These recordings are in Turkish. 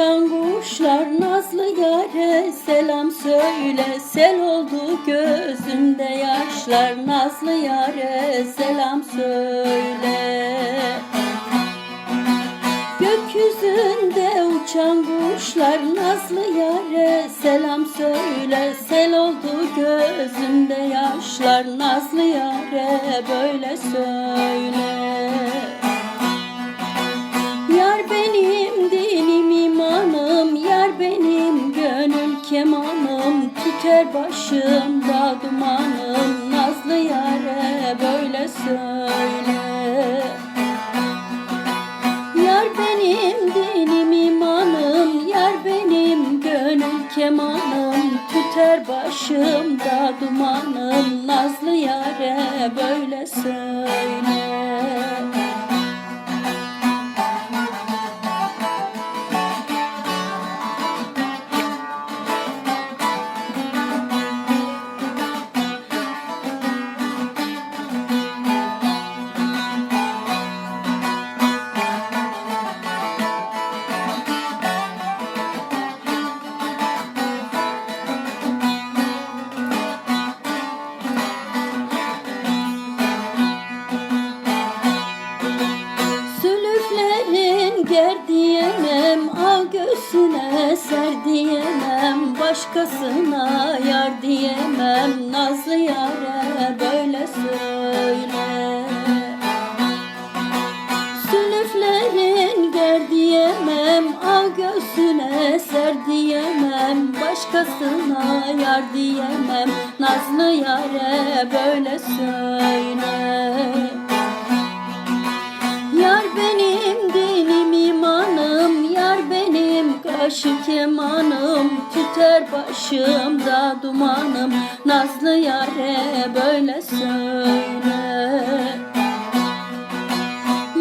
uçan kuşlar nazlı yare selam söyle. Sel oldu gözümde yaşlar nazlı yare selam söyle. Gökyüzünde uçan kuşlar nazlı yare selam söyle. Sel oldu gözümde yaşlar nazlı yare böyle söyle kemanım Tüter başımda dumanım. Nazlı yare böyle söyle. Yar benim dinim imanım Yar benim gönül kemanım. Tüter başımda dumanım Nazlı yare böyle söyle göğsüne ser diyemem Başkasına yar diyemem. Nazlı yare böyle söyle. Sülüklerin ger diyemem Al göğsüne ser diyemem. Başkasına yar diyemem Nazlı yare böyle söyle kaşı kemanım Tüter başımda dumanım. Nazlı yare böyle söyle.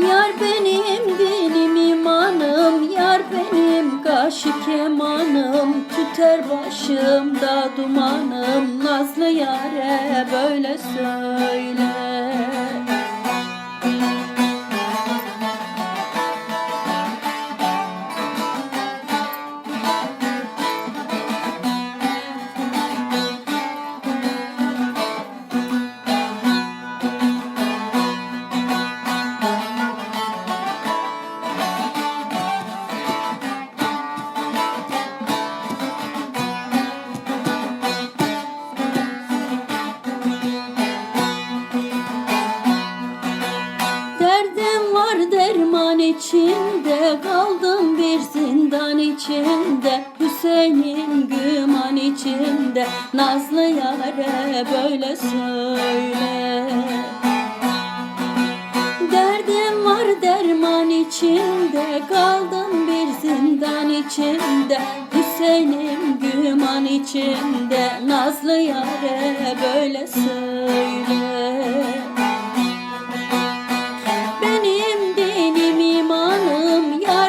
Yar benim dinim imanım Yar benim kaşı kemanım. Tüter başımda dumanım Nazlı yare böyle söyle Var derman içinde Kaldım bir zindan içinde. Hüseyin'in güman içinde Nazlı yare böyle söyle. Derdim var derman içinde Kaldım bir zindan içinde. Hüseyin'in güman içinde Nazlı yare böyle söyle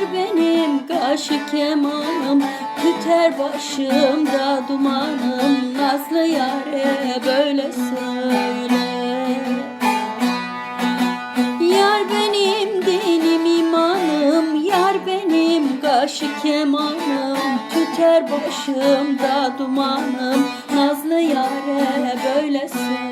Yar benim kaşı kemanım Tüter başımda dumanım. Nazlı yare böyle söyle. Yar benim dinim imanım Yar benim kaşı kemanım. Tüter başımda dumanım Nazlı yare böyle söyle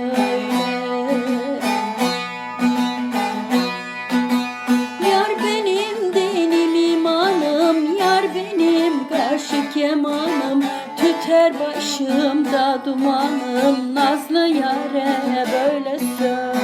başımda dumanım Nazlı yare böyle söyle